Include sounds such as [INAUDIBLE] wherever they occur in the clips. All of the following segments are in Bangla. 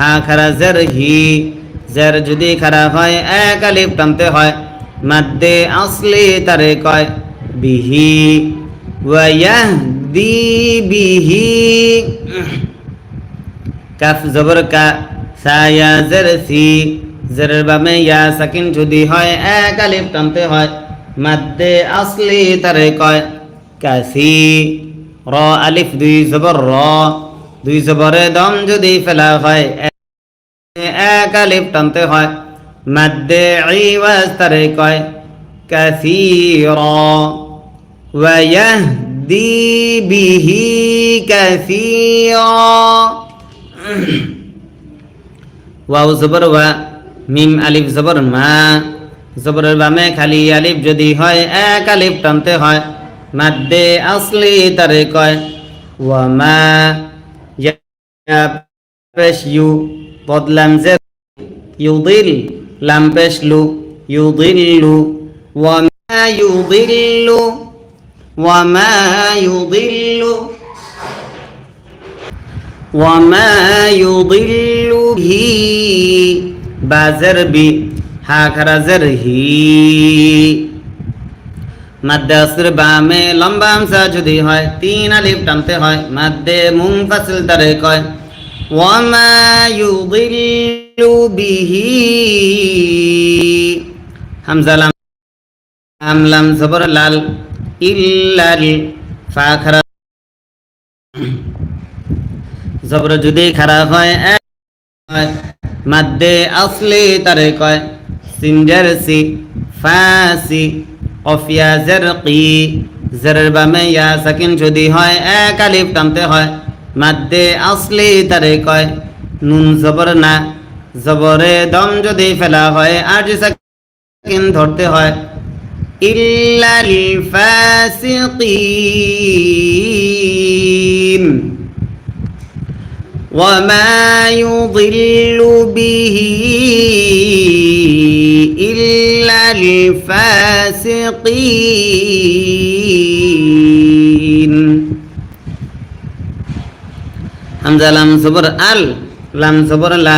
হা খারা জের হি জের যদি খারা হয়, এক আলিফ টানতে হয়। মাদ্দে আসলি তারে কয়, বিহি। ওয়াহদি বিহি। কাফ জবর কা, সায়া জের সি। জেরের বামে ইয়া সাকিন যদি হয়, এক আলিফ টানতে হয়। মাদ্দে আসলি তারে কয়, কাসি। র আলিফ দুই জবর র। দুই জবরে দম যদি ফেলা হয় এক আলিফ টানতে হয় মাদ্দে ইওয়াস্তারে কয় কাসীর ওয়াহদি বিহি কাসীর ওয়াও জবর ওয়া মিম আলিফ জবর মা জবরের বামে খালি আলিফ যদি হয় এক আলিফ টানতে হয় মাদ্দে আসলি তারে কয় ওয়া মা পেশ ইউ বদলাম যে ইউদিল লাম পেশ লু ইউদিল্লু ওয়ামা ইউদিল্লু ওয়ামা ইউদিল্লু ওয়ামা ইউদিল্লু বামে লম্বা যদি হয় তিন আলিপ টানতে হয় মাদ্দে মুং ফাসিল তারে কয় ওয়ামা ইউদিল্লু বিহি। হামজা লাম লাম লাম, জবর যদি খারাপ হয় মাদ্দে আসলি তারে কয় সিনজার সি, ফাসি, অফিয়া জের কি, জেরের বামে ইয়া সাকিন যদি হয়, এক আলিফ টানতে হয়, মাদ্দে আসলি তারে কয়, নুন জবর না জবরে দম যদি ফেলা হয় আর যে সাকিন ধরতে হয় ইল্লাল ফাসিকিন وما يضل به إلا الفاسقين হামজা লাম সবর আল লাম সবর লা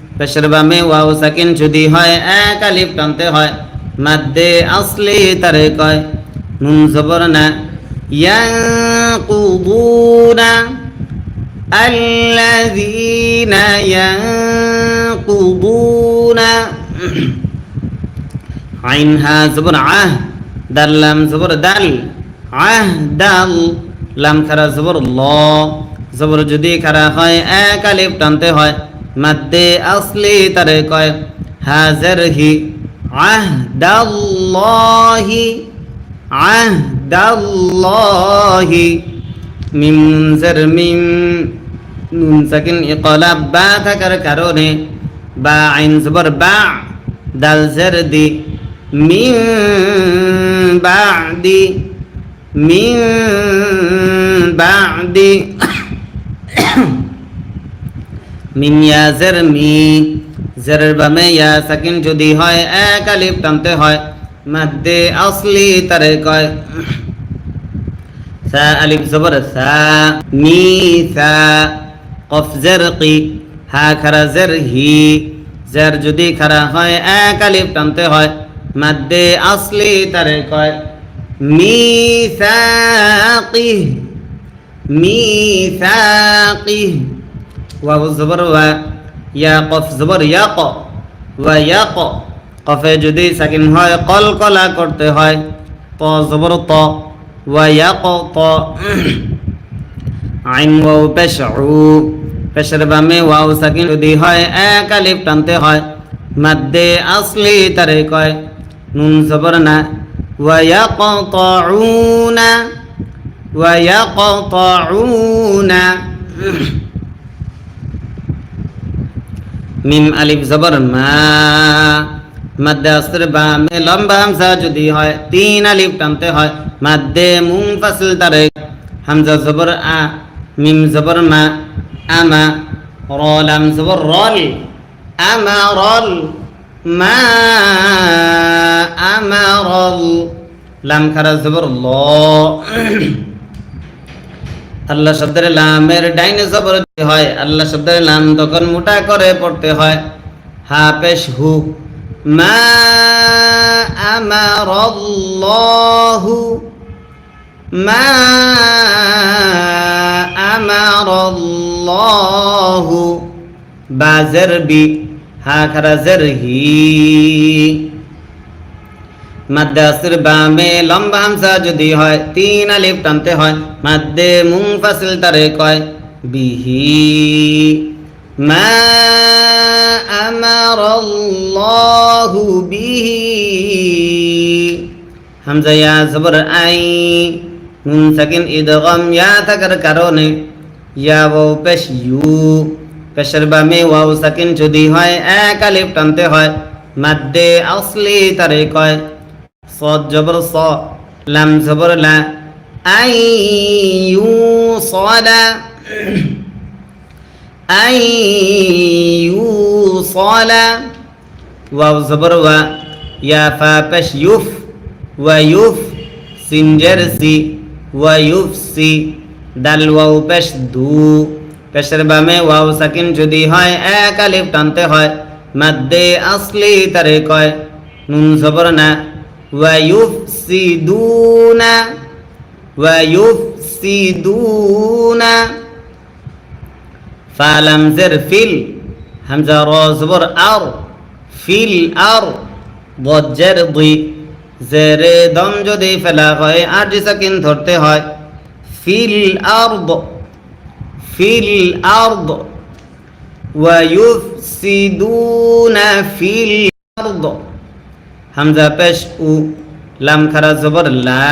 পেশের বামে ওয়াও সাকিন যদি হয় এক আলিফ টানতে হয় মাদ্দে আসলি তারে কয় নুন সবর না ইয়াকুদুনা الذين ينقضون عينها زبر عه دال لام زبر دال عه دال লাম খারা জবর ল জবর যদি খারা হয় এক আলিফ টানতে হয় মাদ্দে আসলি তারে কয় হাজার হি আহ দাল্লাহি আহ দাল্লাহি মিম জের মিম, নুন সাকিন ইকলাব, বা থাকার কারণে, বা আইন জবর, বা দাল জের দি মিন বাদি মিন বাদি। মিম ইয়া জের মি জেরের বামে ইয়া সাকিন যদি হয়, এক আলিফ টানতে হয়। মাদ্দে আসলি তারে কয়, সা আলিফ জবর সা, মি সা, কফ জেরকি হা খারা জের হি। জের যদি খারা হয়, এক আলিফ টানতে হয়। মাদ্দে আসলি তারে কয় মিসাকি মিসাকি ওয়াও জবর ওয়া ইয়া কফ জবর ইয়া ক ওয়া ইয়া ক কফে যদি সাকিন হয় কল কলা করতে হয় ত জবর ত ওয়া ইয়া ক ত আইন ওয়াও পেশ উ পেশের বামে ওয়াও সাকিন যদি হয় এক আলিফ টানতে হয় মাদ্দে আসলি তারে কয় নুন জবর না ويقطعون ويقطعون মিম আলিফ জবর মা। মাদ্দে আসর বামে লম্বা হামজা যদি হয়, তিন আলিফ টানতে হয়। মাদ্দে মুনফাসিল তারে। হামজা জবর আ, মিম জবর মা। আমা র লাম জবর রল। আমা রল, মা। আমা রল। লাম খারা জবর ল। আল্লাহ শব্দের লামের ডাইনে জবর হয়। আল্লাহ শব্দের লাম তখন মোটা করে পড়তে হয়। হা পেশ হু। মা আমারাল্লাহু। মা আমারাল্লাহু। বাজর বি, হা খারা জর হি। মাদ্দে আসর বামে লম্বা হামজা যদি হয়, তিন আলিফ টানতে হয়। মাদ্দে মুনফাসিল তারে কয়, বিহি। মা আমারাল্লাহু বিহি। হামজা ইয়া জবর আই, নুন সাকিন ইদগাম ইয়া থাকার কারণে। ইয়া ওয়াও পেশ ইউ, পেশের বামে ওয়াও সাকিন যদি হয়, এক আলিফ টানতে হয়। মাদ্দে আসলি তারে কয় صاد جبر صا لم جبر لا أن يوصل أن يوصل واو زبر و يا فا بش يف ويف سنجرسي ويفسي দাল ওয়াও পেশ দু পেশের বামে ওয়াও সাকিন যদি হয় এক আলিফ টানতে হয় মাদ্দে আসলি তারে কয় নুন জবর না ويفسدون ويفسدون فلم زر فيل همزة رازبر أر فيل أر ضجر ضي زر دم جدي فلا غي أرج سكن ثرتي هاي في الأرض في الأرض ويفسدون في الأرض হামজা পেশ উ লাম খারা জবর লা।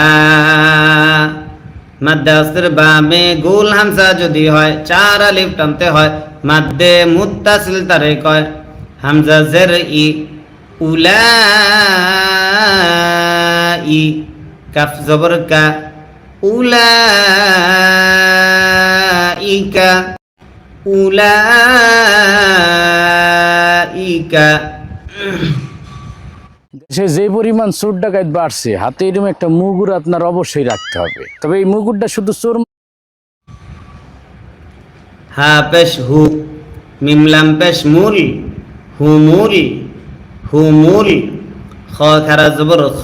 মাদ্দে আসর বামে গোল হামজা যদি হয়, চার আলিফ টানতে হয়, মাদ্দে মুত্তাসিল তারে কয়, হামজা জের ই উলা ই কাফ জবর কা উলা ইকা উলা ইকা দেশে যে পরিমাণ চোর ডাকাত বাড়ছে, হাতে এরকম একটা মুগুর আপনার অবশ্যই রাখতে হবে। তবে এই মুগুরটা শুধু চোর হা পেশ হু মিমলাম পেশ মূল হুমুল হুমুল খ খারা জবর খ।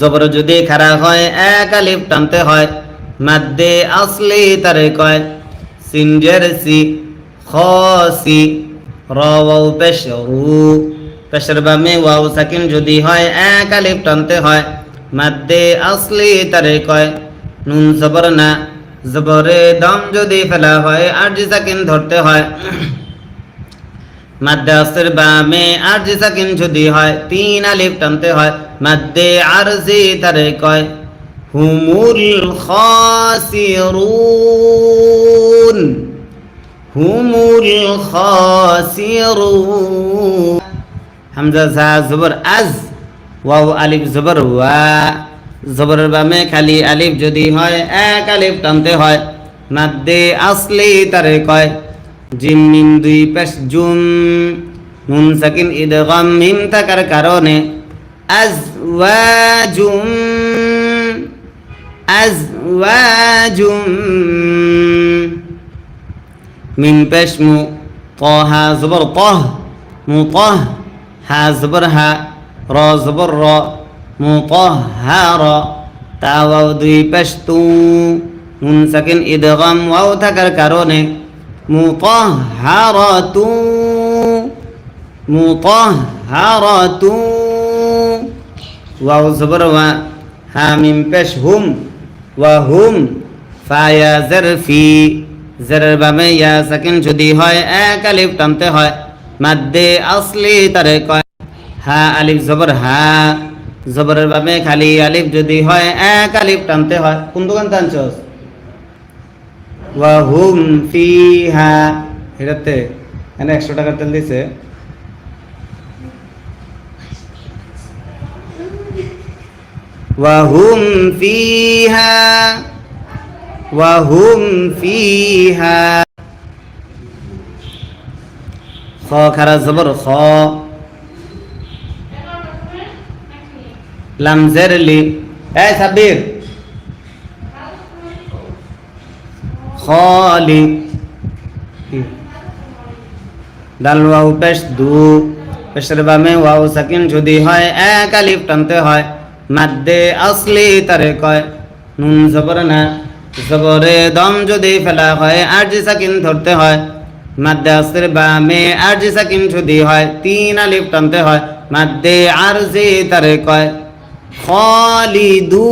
জবর যদি খারা হয়, এক আলিফ টানতে হয়, মাদ্দে আসলি তারে কয় সিনজের সি, খ সি। র ওয়াও পেশ রু পেশের বামে ওয়াও সাকিন যদি হয়, এক আলিফ টানতে হয়। মাদ্দে আসলি তারে কয়, নুন জবর না। জবরে দম যদি ফেলা হয় আর জি সাকিন ধরতে হয়। মাদ্দে আসর বামে আর জি সাকিন যদি হয়, তিন আলিফ টানতে হয়। মাদ্দে আরজি তারে কয়, হুমুল খাসিরুন। হুমুল খাসিরুন। হামজা জা আজ, ওয়াও আলিফ জবর ওয়া। বামে খালি আলিফ যদি হয়, এক আলিফ টানতে হয়। মাদ্দে আসলি তারে কয় জিম মিম দুই পেশ জুম নুন সাকিন ইদগাম মিম থাকার কারণে আজওয়াজুম আজওয়াজুম মিম পেশ মু طه زبر طه مطه ها زبر ها را زبر را مطهر তাওয়াও দুই পেশতু নুন সাকিন ইদগাম ওয়াও থাকার কারণে মুতাহহারাতু মুতাহহারাতু ওয়াও জবর ওয়া হা মিম পেশ হুম ওয়া হুম ফায়া জারফি জেরের বাবে ইয়া সাকিন যদি হয়, এক আলিফ টানতে হয়। মাদ্দে আসলি তারে কয়, হা আলিফ জবর, হা। জবরের বাবে খালি আলিফ যদি হয়, এক আলিফ টানতে হয়। কোন দোকান টানছস? ওয়াহুম ফিহা। হেরাতে এনে একশো টাকার তেল দিছে। ৱাহুম ফি হা وهم فيها খ খারা জবর খ লামজের লি এ সাব্বির খালি ডাল ওয়াও পেশ দু পেশের বামে ওয়াও সাকিন যদি হয় এক আলিফ টানতে হয় মাদ্দে আসলি তারে কয় নুন জবর না সবরে দম যদি ফেলা হয়, আর জি সাকিন ধরতে হয়। মাদ্দে আসের বামে আর জি সাকিন যদি হয়, তিন আলিফ টানতে হয়। মাদ্দে আর জি তারে কয়, খালিদুন।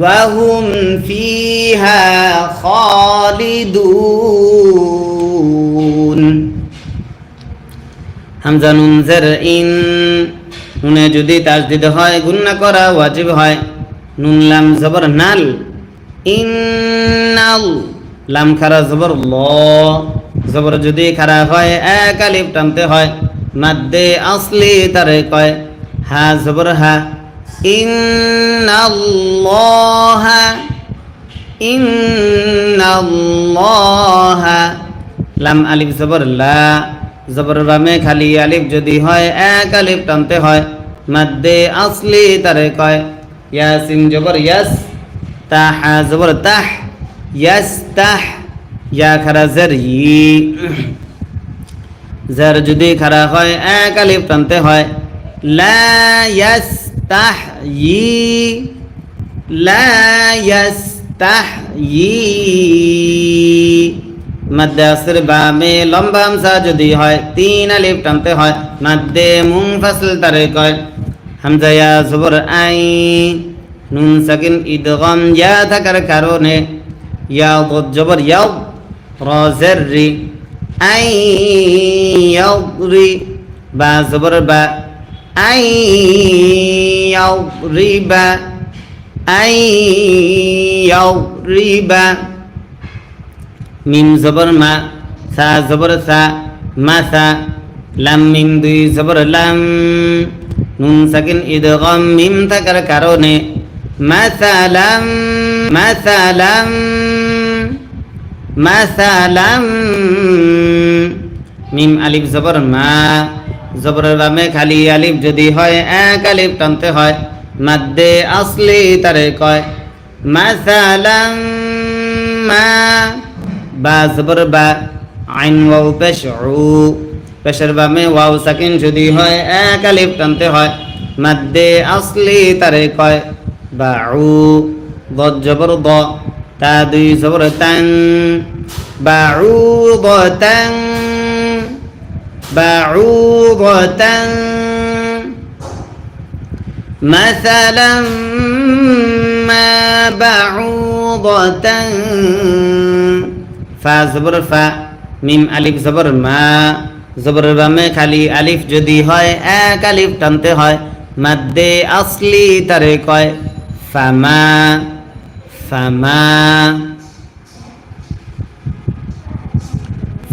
ওয়াহুম ফিহা খালিদুন। হামজা নুন জের ইন নুনে যদি তাজদিদ হয়, গুন্না করা ওয়াজিব হয়। নুন, লাম, জবর, নাল। ইন্নাল। লাম, খারা, জবর, ল। জবর যদি খারা হয়, এক আলিফ টানতে হয়। মাদ্দে আসলি তারে কয়, হা, জবর, হা। ইন্নাল্লাহা। ইন্নাল্লাহা। লাম, আলিফ, জবর, লা। জবর, বামে খালি আলিফ যদি হয়, এক আলিফ টানতে হয়। মাদ্দে আসলি তারে কয় ইয়াসিন জবর ইয়াস, তাহ জবর তাহ, ইয়াস তাহ, ইয়া খারা জের ই। জের যদি খারা হয়, এক আলিফ টানতে হয়। লা ইয়াস তাহ ই, লা ইয়াস তাহ ই। মাদ্দে আসর বামে লম্বা হামসা যদি হয়, তিন আলিফ টানতে হয়। মাদ্দে মুনফাসিল তারে কয় হামজা ইয়া জবর আই, নুন সাকিন ইদগম ইয়া থাকার কারণে ইয়া জবর ইয়াও র রি আই ইয়াও রি, বা জবর বা, আই ইয়াও রি বা, আই ইয়াও রি বা, মিম জবর মা, সা জবর সা, লাম মিম দুই জবর লাম নুন সাকিন ইদগম মিম থাকার কারণে, মাসালাম মাসালাম মাসালাম, মিম আলিফ জবর মা, জবরের বামে খালি আলিফ যদি হয়, এক আলিফ টানতে হয়, মাদ্দে আসলি তারে কয়, মাসালাম মা, বা জবর বা আইন ওয়াও পেশ পেশের বামে ওয়াও সাকিন যদি হয় এক আলিফ টানতে হয় মাদ্দে আসলি তারে কয় বা উ দ জবর দ তা দুই জবর তাং বা উ দ তাং বা উ দ তাং مثلا ما بعوضة ফা জবর ফা মিম আলিফ জবর মা জবর বামে খালি আলিফ যদি হয়, এক আলিফ টানতে হয়। মাদ্দে আসলি তারে কয়, ফামা ফামা।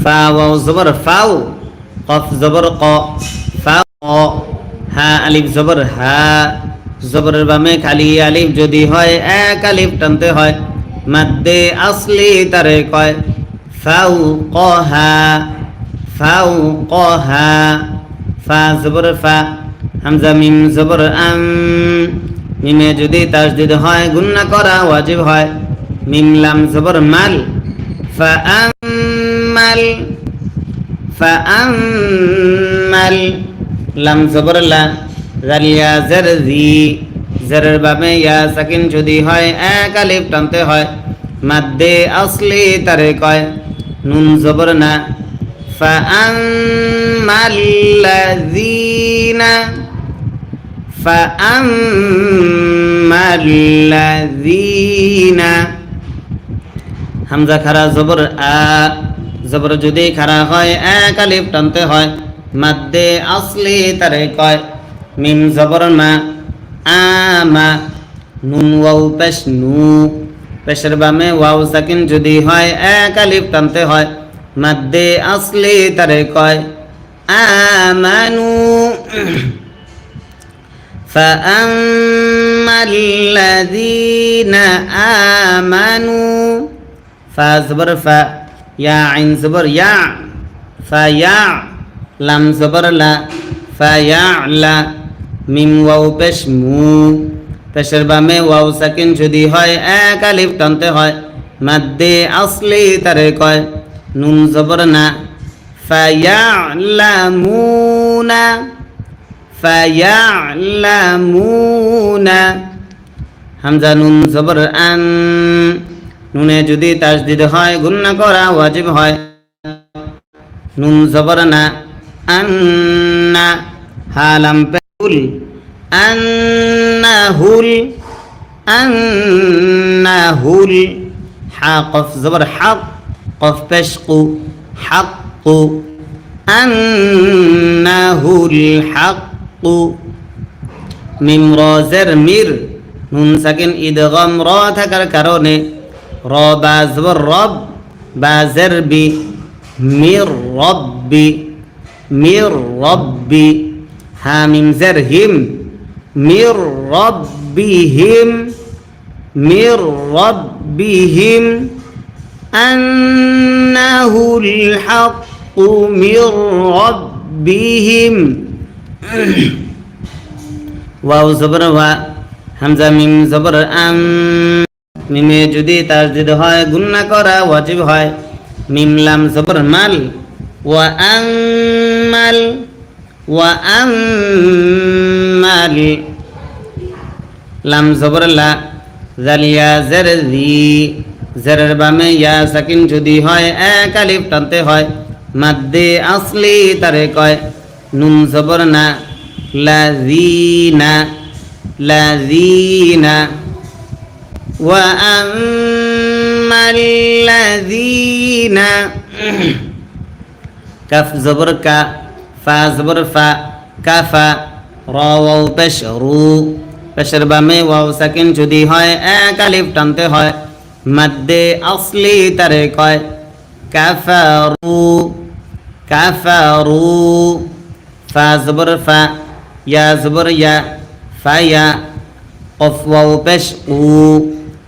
ফা ওয়াও জবর, ফাও। কফ জবর, ক। ফা ক। হা, আলিফ জবর, হা। জবরের বামে খালি আলিফ যদি হয়, এক আলিফ টানতে হয়। মাদ্দে আসলি তারে কয় ফাউ কহা ফাউ কহা ফা জবর ফা হামজা মিম জবর আম মিমে যদি তাসদিদ হয় গুন্না করা ওয়াজিব হয়। মিম লাম জবর মাল ফা আমাল ফা লাম জবর লা জালিয়া জের জি, জেরের বামে ইয়া সাকিন যদি হয়, এক আলিফ টানতে হয়। মাদ্দে আসলি তারে কয়, নুন জবর না। فأما الذين فأما الذين হামজা খারা জবর আ জবর যদি খারা হয় এক আলিফ টানতে হয় মাদ্দে আসলি তারে কয় মিম জবর মা আমা নুন ওয়াও পেশ নু পেশের বামে ওয়াও সাকিন যদি হয় এক আলিফ টানতে হয় মাদ্দে আসলি তারে কয় আমানু فأما الذين آمنوا فزبر ف يا عين زبر يا فيا لم زبر لا فيعلى মিম ওয়াও পেশ মু পেশের বামে ওয়াও সাকিন যদি হয় এক আলিফ টানতে হয় মাদ্দে আসলি তারে কয় নুন জবর না। ফায়ালামুনা ফায়ালামুনা। হামজা নুন জবর আন। নুনে যদি তাসদিদ হয়, গুন্না করা ওয়াজিব হয়। নুন জবর না, আন্না। হালাম পেহুল, আন্নাহুল আন্নাহুল। হা, কফ জবর হক। কফ পেশকু হাক্কু আন্নাহুল হাক্কু মিম রজের মির নুন সাকিন ইদগম র থাকার কারণে র বাজবর রব বাজের বি মির রব্বি মির রব্বি হা মিম জের হিম মির রব্বিহিম মির রব্বিহিম أنه الحق من ربهم ওয়াও জবর ওয়া হামজা মিম জবর আম মিমে যদি তাসদিদ হয় গুন্না করা ওয়াজিব হয় মিম লাম জবর মাল ওয়া আম্মাল ওয়া আম্মাল লাম জবর লা জালিয়া জের জি জেরের বামে ইয়া সাকিন যদি হয়, এক আলিফ টানতে হয়। মাদ্দে আসলি তারে কয়, নুন জবর না, লাজিনা লাজিনা। ওয়া আমাল্লাযিনা কাফ জবর কা, ফা জবর ফা, কাফা র ওয়াও পেশ রু। পেশের বামে ওয়াও সাকিন যদি হয়, এক আলিফ টানতে হয়। মাদ্দে আসলি তারে কয়, কাফারু কাফারু, ফা জবর ফা, ইয়া জবর ইয়া ফায়া কফ ওয়াও পেশ উ,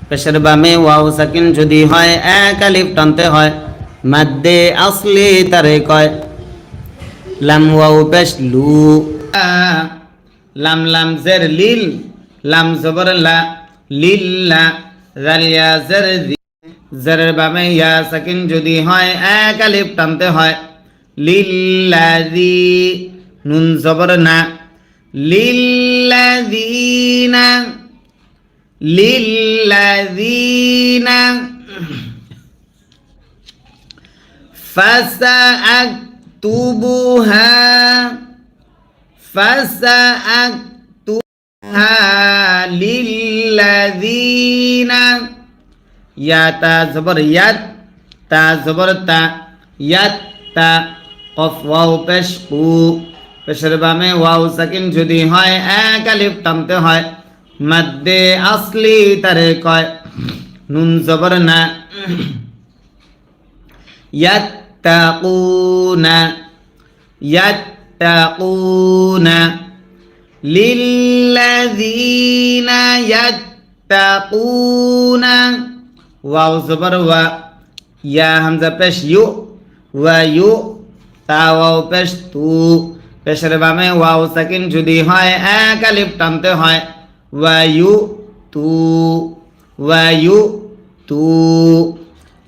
পেশের বামে ওয়াও সাকিন যদি হয়, এক আলিফ টানতে হয়। মাদ্দে আসলি তারে কয়, লাম ওয়াও পেশ লু, লাম লাম জের লিল, লাম জবর লা লিল্লা জালিয়া জের জি জেরের বামে ইয়া সাকিন যদি হয় এক আলিফ টানতে হয় লিল্লাযী নুন জবর না লিল্লাযীনা লিল্লাযীনা فسأكتبها فسأكتبها للذين يا تا زبر يد تا زبر تا يد تا قف واو পেশ কু পেশের বামে ওয়াও সাকিন যদি হয় এক আলিফ টানতে হয় মাদ্দে আসলি তারে কয় নুন জবর না يتقون يتقون للذين يتقون واو زبر و يا همزة পেশ ইউ ওয়া ইউ তা ওয়াও পেশ তু পেশের বামে ওয়াও সাকিন যদি হয় এক আলিফ টানতে হয় ওয়া ইউ তু ওয়া ইউ তু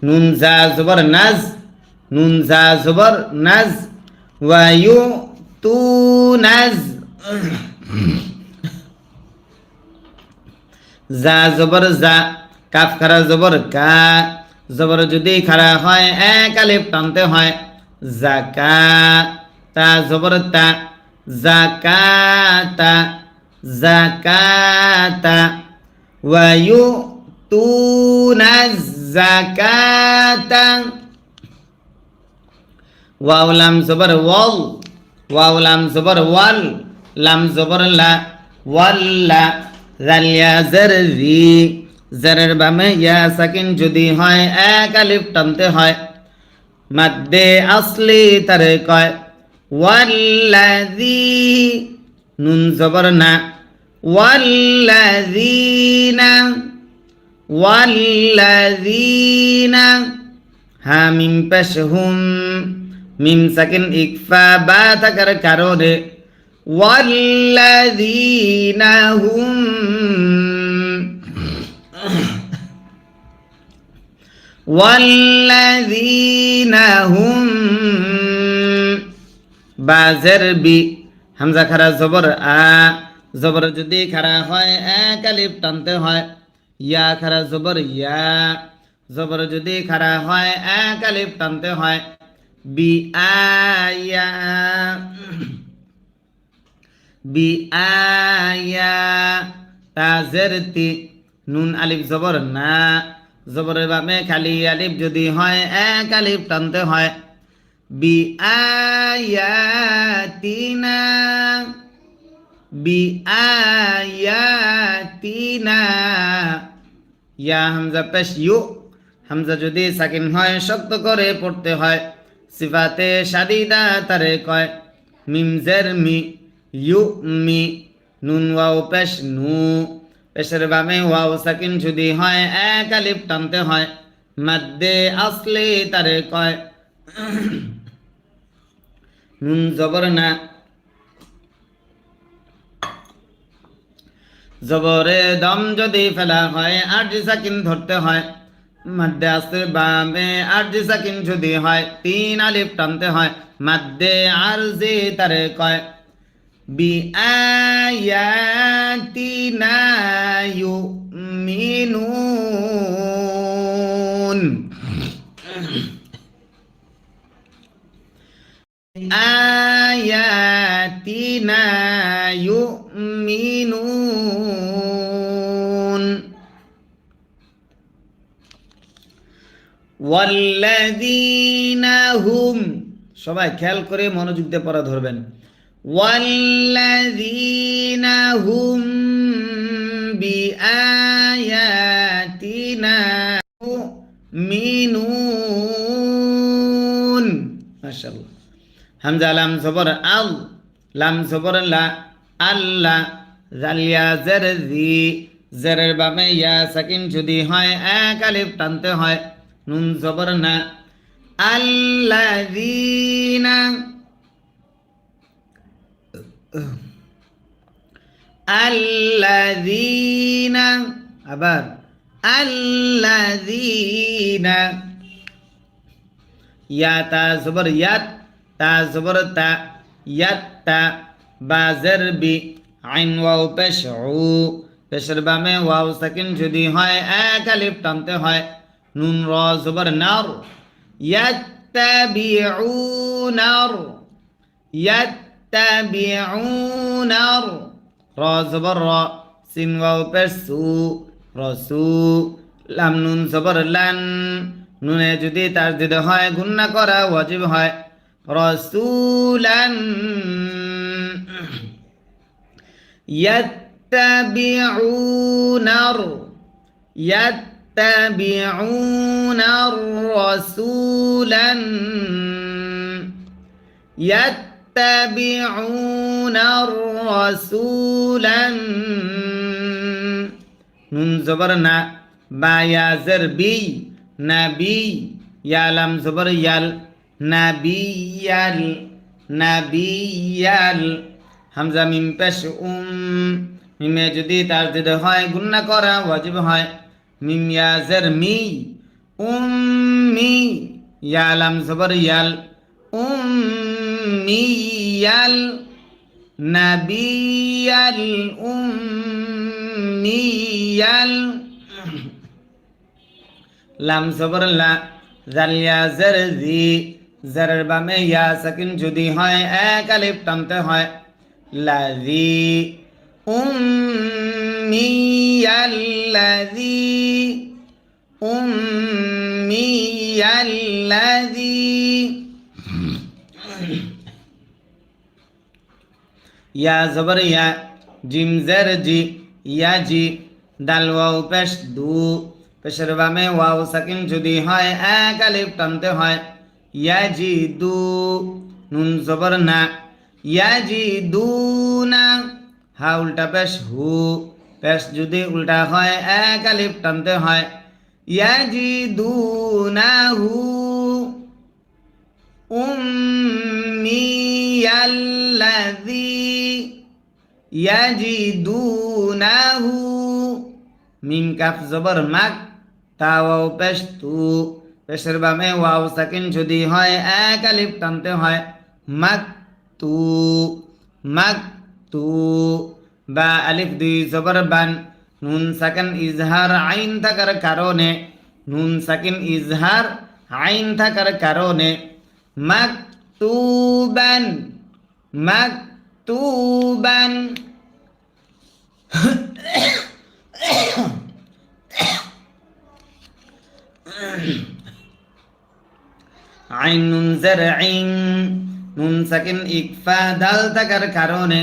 নুন জা জবর নাজ নুন জা জবর নাজ ওয়া ইউ তু নাজ [COUGHS] জা জবর যা, কাফ খারা জবর কা। জবর যদি খারা হয়, এক আলিফ টানতে হয়। জাকা তা জবর তা। জাকাতা জাকাতা ওয়া ইউতুনা জাকাতা ওয়াও লাম জবর ওয়াল ওয়াও লাম জবর ওয়াল। লাম জবর লা ওয়াল্লা জালিয়া জারি জারের বামে ইয়া সাকিন যদি হয়, এক আলিফ টানতে হয়। মাদ্দে আসলি তারে কয় ওয়াল্লাযী নুন জবর না। ওয়াল্লাযীনা ওয়াল্লাযীনা হা মিম পেশ হুম, মিম সাকিন ইকফা বা থাকার কারণে والذين هم والذين هم বাজের বি হামজা খারা জবর আ জবর যদি খারা হয় এক আলিফ টানতে হয় ইয়া খারা জবর ইয়া জবর যদি খারা হয় এক আলিফ টানতে হয় বি আয়া বি আয়া তাজের তি নুন আলিফ জবর না। জবরের বামে খালি আলিফ যদি হয়, এক আলিফ টানতে হয়। বি আয়াতিনা বি আয়াতিনা ইয়া হামজা পেশ ইউ হামজা যদি সাকিন হয়, শক্ত করে পড়তে হয়। সিফাতে সাদিদা তারে কয় মিমজের মি ইউ নুন ওয়াও পেশ নু পেশের বামে ওয়াও সাকিন যদি হয় এক আলিফ টানতে হয় মাদ্দে আসলে তারে কয় নুন জবর না জবরে দম যদি ফেলা হয় আর জি সাকিন ধরতে হয় মাদ্দে আসতে বামে আর জি সাকিন যদি হয় তিন আলিফ টানতে হয় মাদ্দে আর জি তারে কয় বি আয়াতিনা ইউমিনুন آياتنا يؤمنون والذين هم সবাই খেয়াল করে মনোযোগ দিয়ে পড়া ধরবেন والذين هم بآياتنا يؤمنون ما شاء الله হামজা লাম জবর আল লাম জবর লা আল্লাহ জালিয়া জের জি জেরের বামে ইয়া সাকিন যদি হয় এক আলিফ টানতে হয় নুন জবর না আল্লাযীনা আল্লাযীনা আবার আল্লাযীনা ইয়া তা জবর ইয়াত তা জবর তা ইয়াত্তা বাজের বি আইন ওয়াও পেশ উ পেশের বামে ওয়াও সাকিন যদি হয় এক আলিফ টানতে হয় নুন র জবর নার ইয়াত্তাবিউনার ইয়াত্তাবিউনার র জবর র সিন ওয়াও পেশ সু রসু লাম নুন জবর লান নুনে যদি তার দিতে হয় গুন্না করা ওয়াজিব হয় رسولا يتبعون يتبعون رسولا يتبعون رسولا নুন জবর না বা ইয়াজের বি নাবি ইয়ালাম জবর ইয়াল নাবিয়াল নাবিয়াল হামজা মিম পেশ উম মিমে যদি তার দিতে হয় গুন্না করা ওয়াজিব হয় মিম ইয়াজের মি উম্মি ইয়ালাম জবর ইয়াল উম্মিয়াল নাবিয়াল উম্মিয়াল। লাম জবর লা জালিয়া জের জি জেরের বামে ইয়া সাকিন যদি হয়, এক আলিফ টানতে হয়। লাজি উম্মিয়াল্লাজি উম্মিয়াল্লাজি ইয়া জবর ইয়া জিম জের জি ইয়া জি দাল ওয়াও পেশ দু পেশের বামে ওয়াও সাকিন যদি হয় এক আলিফ টানতে হয় ইয়াজিদু নুন জবর না ইয়াজিদুনা হা উল্টা পেশ হু পেশ যদি উল্টা হয় এক আলিফ টানতে হয় ইয়াজিদুনাহু উম্মিয়াল্লাযী ইয়াজিদুনাহু মিম কাফ জবর মাক তাওয়াও পেশ তু পেশের বামে ওয়াও সাকিন যদি হয়, এক আলিফ হয়। মাক তু মাক তু বা আলিফ দুই জবর বান। নুন সাকিন ইজহার আইন থাকার কারণে, নুন সাকিন ইজহার আইন থাকার কারণে মাকতুবান মাকতুবান। আইন নুন আইন নুন সাকিন ইকফা দাল থাকার কারণে।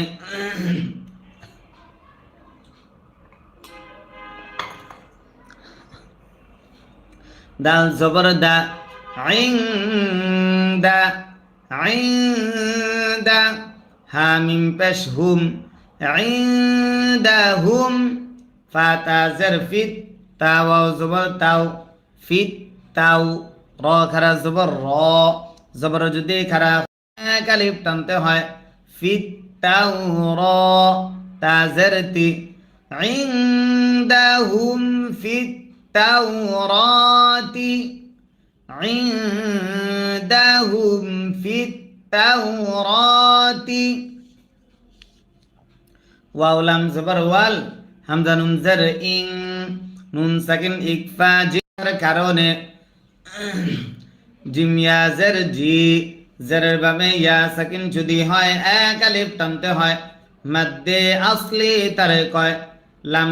দাল জবর দা আইন দা আইন দা হামিম পেশ হুম আইন দা হুম ফাতা জের ফিত তাওয়াও জবর তাও ফিত তাও র খারা জবর র জবর যদি খারা এক আলিফ টানতে হয় ফিত তাও র তাজের তি عندهم في التوراة عندهم في التوراة তাওরাতি ওয়াও লাম জবর ওয়াল হামজা নুন জার ইং নুন সাকিন ইকফা জির কারণে জিম ইয়া জার জি জারের বামে ইয়া সাকিন যদি হয় এক আলিফ টানতে হয় মাদ্দে আসলি তারে কয় লাম